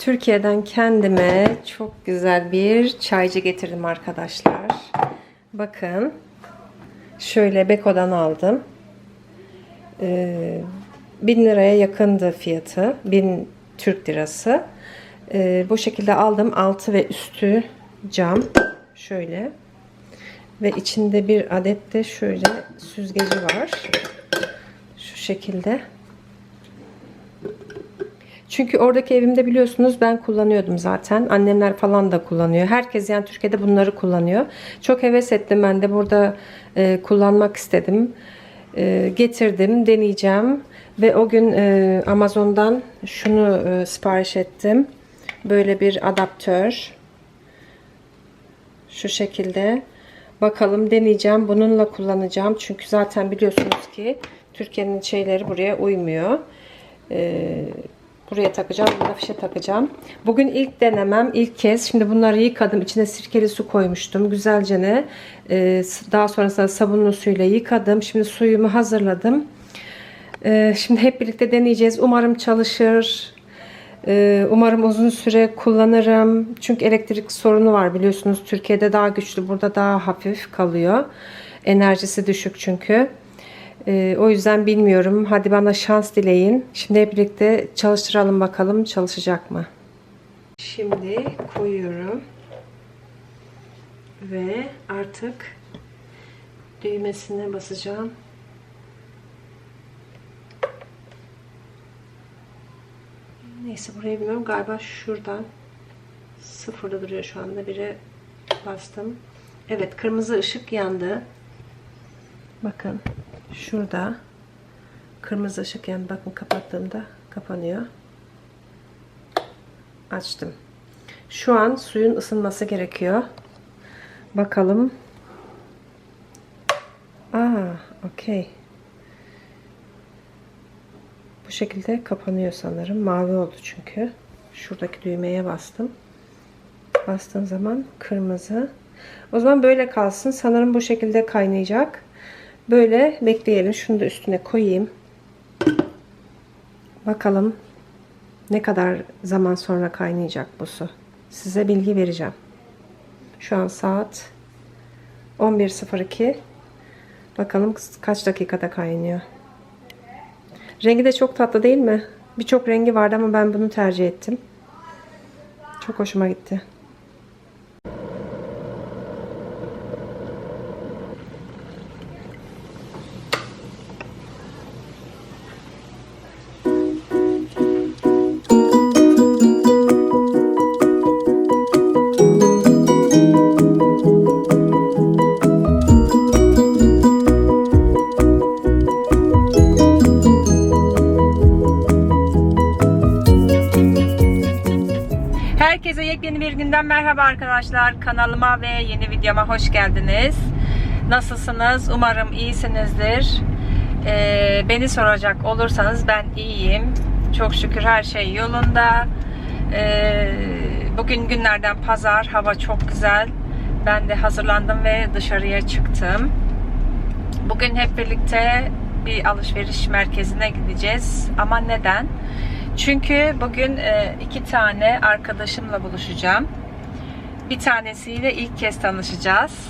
Türkiye'den kendime çok güzel bir çaycı getirdim arkadaşlar. Bakın. Şöyle Beko'dan aldım. Ee, 1000 liraya yakındı fiyatı. 1000 Türk lirası. Ee, bu şekilde aldım. Altı ve üstü cam. Şöyle. Ve içinde bir adet de şöyle süzgeci var. Şu şekilde. Çünkü oradaki evimde biliyorsunuz ben kullanıyordum zaten. Annemler falan da kullanıyor. Herkes yani Türkiye'de bunları kullanıyor. Çok heves ettim ben de burada e, kullanmak istedim. E, getirdim, deneyeceğim. Ve o gün e, Amazon'dan şunu e, sipariş ettim. Böyle bir adaptör. Şu şekilde. Bakalım deneyeceğim. Bununla kullanacağım. Çünkü zaten biliyorsunuz ki Türkiye'nin şeyleri buraya uymuyor. Ee, buraya takacağım. Buna fişe takacağım. Bugün ilk denemem. ilk kez. Şimdi bunları yıkadım. İçine sirkeli su koymuştum. Güzelce ne. Ee, daha sonrasında sabunlu suyla yıkadım. Şimdi suyumu hazırladım. Ee, şimdi hep birlikte deneyeceğiz. Umarım çalışır. Ee, Umarım uzun süre kullanırım. Çünkü elektrik sorunu var biliyorsunuz. Türkiye'de daha güçlü, burada daha hafif kalıyor. Enerjisi düşük çünkü. Ee, o yüzden bilmiyorum. Hadi bana şans dileyin. Şimdi hep birlikte çalıştıralım bakalım çalışacak mı? Şimdi koyuyorum. Ve artık düğmesine basacağım. Neyse burayı bilmiyorum. Galiba şuradan sıfırda duruyor şu anda. Bire bastım. Evet kırmızı ışık yandı. Bakın şurada kırmızı ışık yandı. Bakın kapattığımda kapanıyor. Açtım. Şu an suyun ısınması gerekiyor. Bakalım. Aa, okey. Bu şekilde kapanıyor sanırım. Mavi oldu çünkü. Şuradaki düğmeye bastım. Bastığım zaman kırmızı. O zaman böyle kalsın. Sanırım bu şekilde kaynayacak. Böyle bekleyelim. Şunu da üstüne koyayım. Bakalım ne kadar zaman sonra kaynayacak bu su. Size bilgi vereceğim. Şu an saat 11.02. Bakalım kaç dakikada kaynıyor. Rengi de çok tatlı değil mi? Birçok rengi vardı ama ben bunu tercih ettim. Çok hoşuma gitti. Herkese yepyeni bir günden merhaba arkadaşlar. Kanalıma ve yeni videoma hoş geldiniz. Nasılsınız? Umarım iyisinizdir. Ee, beni soracak olursanız ben iyiyim. Çok şükür her şey yolunda. Ee, bugün günlerden pazar. Hava çok güzel. Ben de hazırlandım ve dışarıya çıktım. Bugün hep birlikte bir alışveriş merkezine gideceğiz. Ama neden? Çünkü bugün e, iki tane arkadaşımla buluşacağım. Bir tanesiyle ilk kez tanışacağız.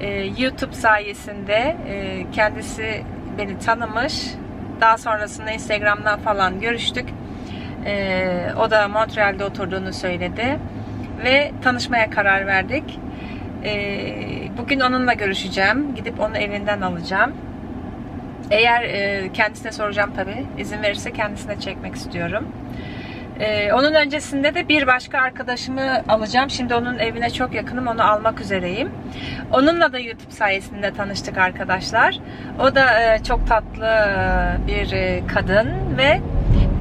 E, YouTube sayesinde e, kendisi beni tanımış. Daha sonrasında Instagram'dan falan görüştük. O da Montreal'de oturduğunu söyledi. Ve tanışmaya karar verdik. Bugün onunla görüşeceğim. Gidip onu evinden alacağım. Eğer e, kendisine soracağım tabii. izin verirse kendisine çekmek istiyorum. E, onun öncesinde de bir başka arkadaşımı alacağım. Şimdi onun evine çok yakınım. Onu almak üzereyim. Onunla da YouTube sayesinde tanıştık arkadaşlar. O da e, çok tatlı bir e, kadın ve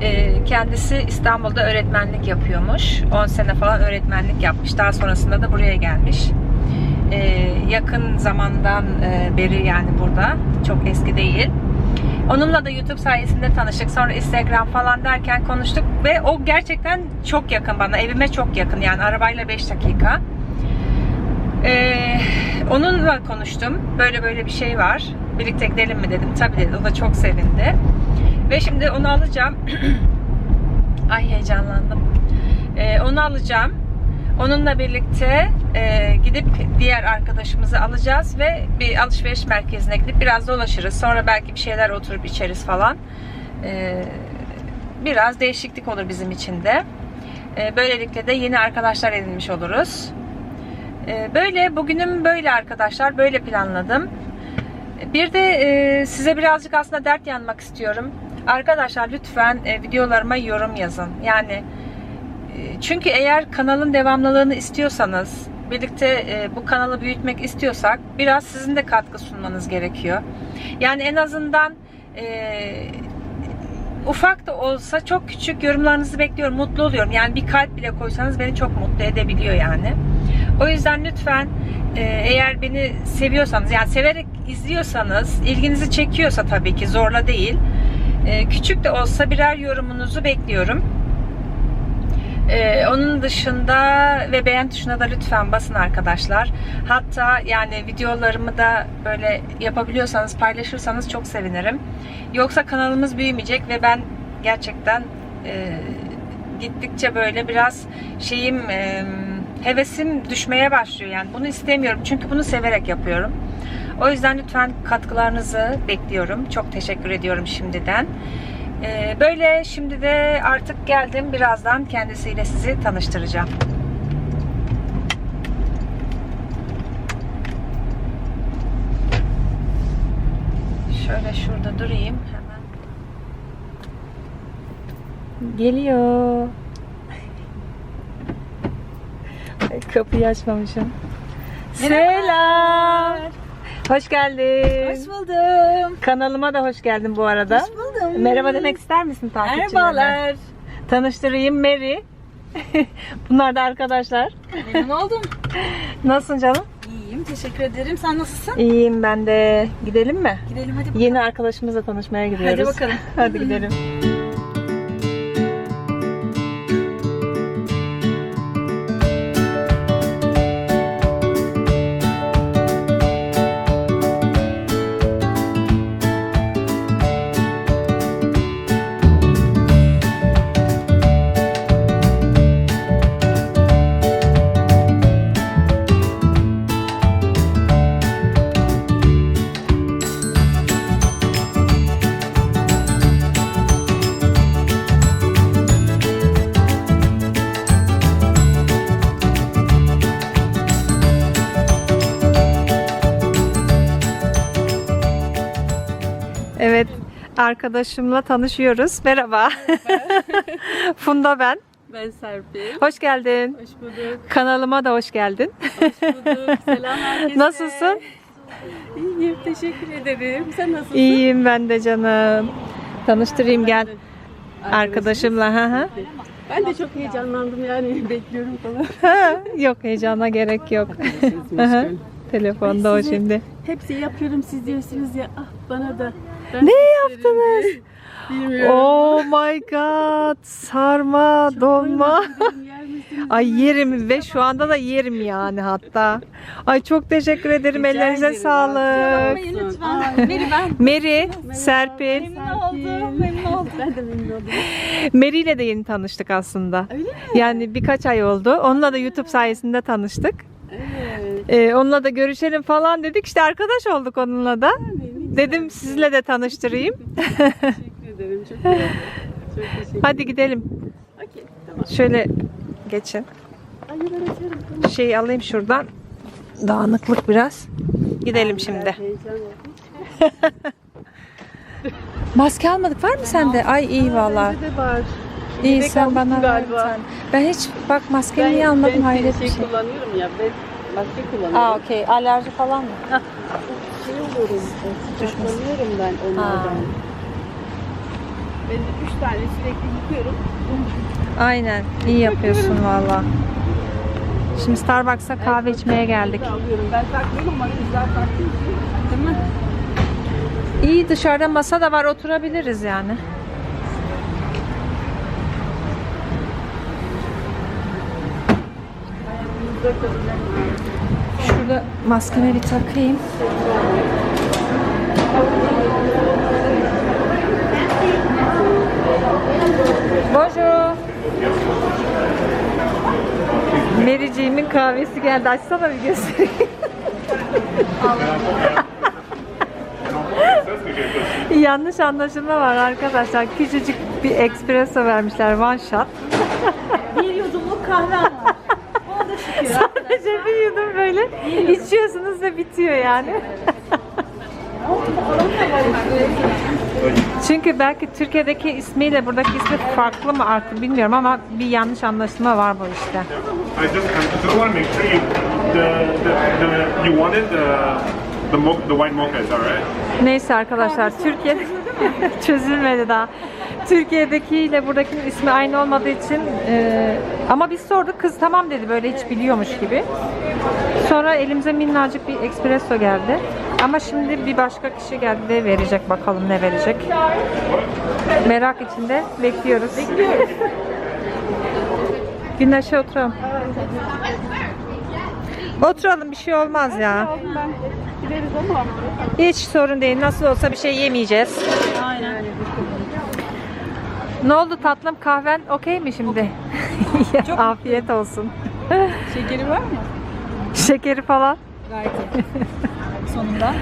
e, kendisi İstanbul'da öğretmenlik yapıyormuş. 10 sene falan öğretmenlik yapmış. Daha sonrasında da buraya gelmiş. E, yakın zamandan e, beri yani burada. Çok eski değil. Onunla da YouTube sayesinde tanıştık. Sonra Instagram falan derken konuştuk ve o gerçekten çok yakın bana. Evime çok yakın yani arabayla 5 dakika. Ee, onunla konuştum. Böyle böyle bir şey var. Birlikte gidelim mi dedim. Tabii dedi. O da çok sevindi. Ve şimdi onu alacağım. Ay heyecanlandım. E, onu alacağım. Onunla birlikte e, gidip diğer arkadaşımızı alacağız ve bir alışveriş merkezine gidip biraz dolaşırız. Sonra belki bir şeyler oturup içeriz falan. E, biraz değişiklik olur bizim için de. E, böylelikle de yeni arkadaşlar edinmiş oluruz. E, böyle bugünüm böyle arkadaşlar. Böyle planladım. Bir de e, size birazcık aslında dert yanmak istiyorum. Arkadaşlar lütfen e, videolarıma yorum yazın. Yani e, çünkü eğer kanalın devamlılığını istiyorsanız, birlikte e, bu kanalı büyütmek istiyorsak biraz sizin de katkı sunmanız gerekiyor. Yani en azından e, ufak da olsa çok küçük yorumlarınızı bekliyorum. Mutlu oluyorum. Yani bir kalp bile koysanız beni çok mutlu edebiliyor yani. O yüzden lütfen e, eğer beni seviyorsanız yani severek izliyorsanız ilginizi çekiyorsa tabii ki zorla değil. e, küçük de olsa birer yorumunuzu bekliyorum. Ee, onun dışında ve beğen tuşuna da lütfen basın arkadaşlar. Hatta yani videolarımı da böyle yapabiliyorsanız paylaşırsanız çok sevinirim. Yoksa kanalımız büyümeyecek ve ben gerçekten e, gittikçe böyle biraz şeyim e, hevesim düşmeye başlıyor yani bunu istemiyorum çünkü bunu severek yapıyorum. O yüzden lütfen katkılarınızı bekliyorum. Çok teşekkür ediyorum şimdiden. Ee, böyle şimdi de artık geldim. Birazdan kendisiyle sizi tanıştıracağım. Şöyle şurada durayım hemen. Geliyor. Kapıyı açmamışım. Selam. Hoş geldin. Hoş buldum. Kanalıma da hoş geldin bu arada. Hoş buldum. Merhaba demek ister misin takipçilerine? Merhabalar. Tanıştırayım Mary. Bunlar da arkadaşlar. Memnun oldum. Nasılsın canım? İyiyim. Teşekkür ederim. Sen nasılsın? İyiyim ben de. Gidelim mi? Gidelim hadi bakalım. Yeni arkadaşımızla tanışmaya gidiyoruz. Hadi bakalım. Hadi gidelim. arkadaşımla tanışıyoruz. Merhaba. Funda ben. Ben Serpil. Hoş geldin. Hoş bulduk. Kanalıma da hoş geldin. Hoş bulduk. Selam herkese. Nasılsın? İyiyim. Teşekkür ederim. Sen nasılsın? İyiyim ben de canım. Tanıştırayım gel arkadaşımla. Hı hı. Ben de çok heyecanlandım yani bekliyorum falan. Ha, yok heyecana gerek yok. Telefonda o şimdi. Hepsi yapıyorum siz diyorsunuz ya. Ah bana da. Ne yaptınız? Bilmiyorum. Oh my god. Sarma, misiniz? Ay yerim ve şu anda da yerim yani hatta. Ay çok teşekkür ederim. Rica Ellerinize ederim. sağlık. Meri ben. Mary, Serpil. Memnun oldum. Memnun oldum. Ben de memnun oldum. Mary ile de yeni tanıştık aslında. Öyle mi? Yani birkaç ay oldu. Onunla da YouTube sayesinde tanıştık. Evet. Ee, onunla da görüşelim falan dedik. İşte arkadaş olduk onunla da. Güzel. Dedim sizinle de tanıştırayım. Teşekkür ederim. Çok. Çok teşekkür Hadi gidelim. Okey. Tamam. Şöyle geçin. Ay ben açarım. Şeyi alayım şuradan. Dağınıklık biraz. Gidelim şimdi. Maske almadık var mı sende? Ay iyi valla. De var. İyi Yedek sen almışsın bana ver bir galiba. tane. Ben hiç bak maskemi niye almadım hayret bir şey şey. kullanıyorum ya. Ben maske kullanıyorum. Aa okey. Alerji falan mı? Şey oluyorum. Ben onlardan. Ha. Ben de üç tane sürekli yıkıyorum. Aynen. İyi yapıyorsun valla. Şimdi Starbucks'a kahve içmeye geldik. Ben takmıyorum ama taktığım için. Değil mi? İyi dışarıda masa da var oturabiliriz yani. Şurada maskemi bir takayım. Bonjour. Anneciğimin kahvesi geldi. Açsana bir göstereyim. Yanlış anlaşılma var arkadaşlar. Küçücük bir espresso vermişler one shot. Bir yudumluk kahve var. Bir yudum böyle içiyorsunuz ve bitiyor yani. Çünkü belki Türkiye'deki ismiyle buradaki ismi farklı mı artık bilmiyorum ama bir yanlış anlaşılma var bu işte. I just, I just want to make sure you, the, the, the, you wanted the, the, mo- the white mocha, is that right? Neyse arkadaşlar Türkiye çözülmedi daha. Türkiye'dekiyle buradakinin ismi aynı olmadığı için e, ama biz sorduk kız tamam dedi böyle hiç biliyormuş gibi. Sonra elimize minnacık bir espresso geldi. Ama şimdi bir başka kişi geldi de verecek bakalım ne verecek. Merak içinde bekliyoruz. Bekliyoruz. Güneşe oturalım. Oturalım bir şey olmaz ya. Hiç sorun değil. Nasıl olsa bir şey yemeyeceğiz. Aynen. Ne oldu tatlım kahven okey mi şimdi? Ya, Afiyet olsun. Şekeri var mı? Şekeri falan. Gayet. Sonunda.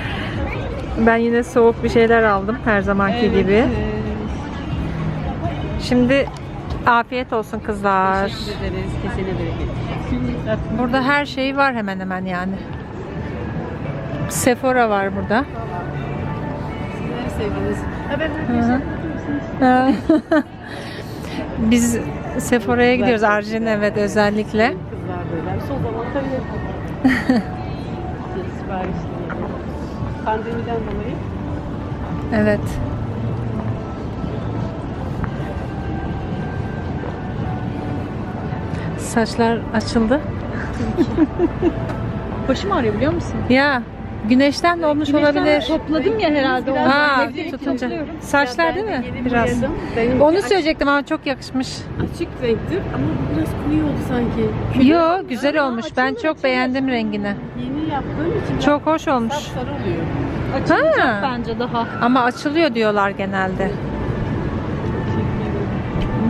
Ben yine soğuk bir şeyler aldım her zamanki gibi. Ee, Şimdi afiyet olsun kızlar. teşekkür ederiz. Burada her şey var hemen hemen yani. Sephora var burada. En sevdiğiniz. Hı. Biz Sephora'ya gidiyoruz Arjin evet özellikle. kızlar böyle. Son zaman tabii. Sipariş. Pandemiden dolayı. Evet. Saçlar açıldı. Başım ağrıyor biliyor musun? Ya güneşten de olmuş olabilir. Topladım ya herhalde. Ha, tutunca. topluyorum. Saçlar değil mi? Biraz. Benim Onu söyleyecektim ama çok yakışmış. açık renktir ama bu biraz koyu oldu sanki. Yo güzel olmuş. Ben çok beğendim rengini. Yeni yaptığım için Çok hoş olmuş. sarı oluyor. Açılacak Ha. bence daha. Ama açılıyor diyorlar genelde.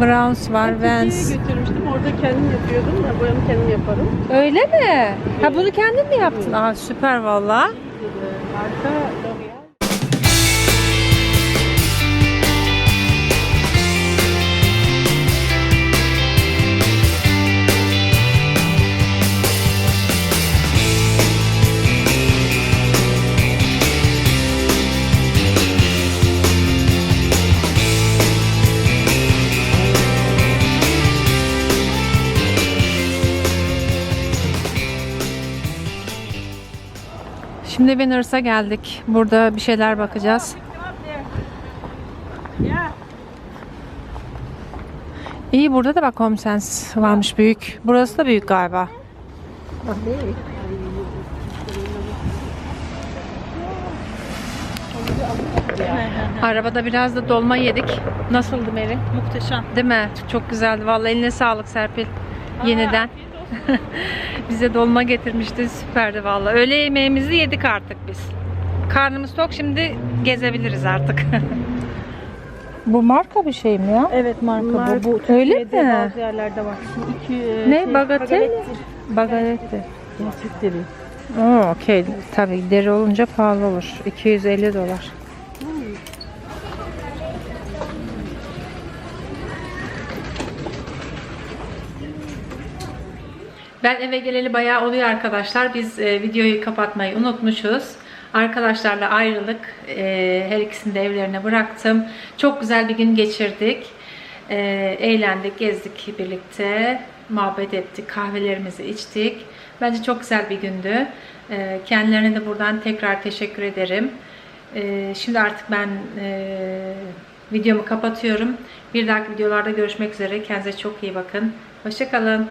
Browns var, Vans. götürmüştüm. Orada kendim yapıyordum da boyamı kendim yaparım. Öyle mi? Ha bunu kendin mi yaptın? Aa süper valla. Marka L'Oreal. Şimdi Winners'a geldik. Burada bir şeyler bakacağız. İyi burada da bak Home Sense varmış büyük. Burası da büyük galiba. Arabada biraz da dolma yedik. Nasıldı Meri? Muhteşem. Değil mi? Çok güzeldi. Vallahi eline sağlık Serpil. Yeniden. Bize dolma getirmişti. Süperdi vallahi. Öğle yemeğimizi yedik artık biz. Karnımız tok. Şimdi gezebiliriz artık. bu marka bir şey mi ya? Evet marka, Marka. bu. bu. Öyle mi? Bazı yerlerde var. İki, e, Ne? şey, Bagatelle mi? Bagaletti. Bagaletti. Gerçekleri. Oo, okey. Tabii deri olunca pahalı olur. 250 dolar. Ben eve geleli bayağı oluyor arkadaşlar. Biz e, videoyu kapatmayı unutmuşuz. Arkadaşlarla ayrılık. E, her ikisini de evlerine bıraktım. Çok güzel bir gün geçirdik. E, eğlendik, gezdik birlikte. Muhabbet ettik, kahvelerimizi içtik. Bence çok güzel bir gündü. E, kendilerine de buradan tekrar teşekkür ederim. E, şimdi artık ben e, videomu kapatıyorum. Bir dahaki videolarda görüşmek üzere. Kendinize çok iyi bakın. Hoşçakalın.